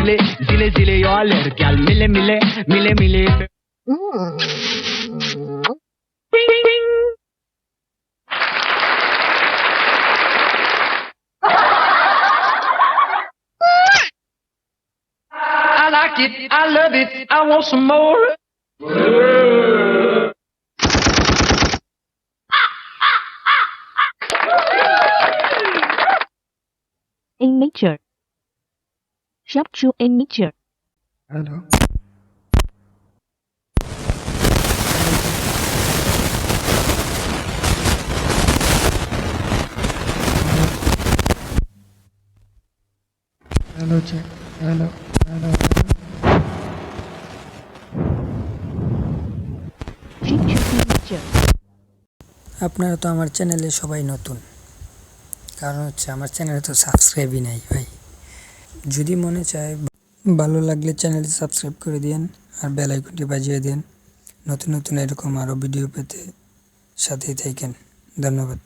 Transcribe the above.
zile, zile, zile eu alerg Al mile, mile, mile, mile I like it, I love it, I want some more. In nature. Shop to in nature. Hello hello Ship to in nature. আপনারা তো আমার চ্যানেলে সবাই নতুন। কারণ হচ্ছে আমার চ্যানেলে তো সাবস্ক্রাইবই নাই ভাই। যদি মনে চায় ভালো লাগলে চ্যানেলটি সাবস্ক্রাইব করে দিন আর বেল আইকনটি বাজিয়ে দিন নতুন নতুন এরকম আরও ভিডিও পেতে সাথেই থাকেন। ধন্যবাদ।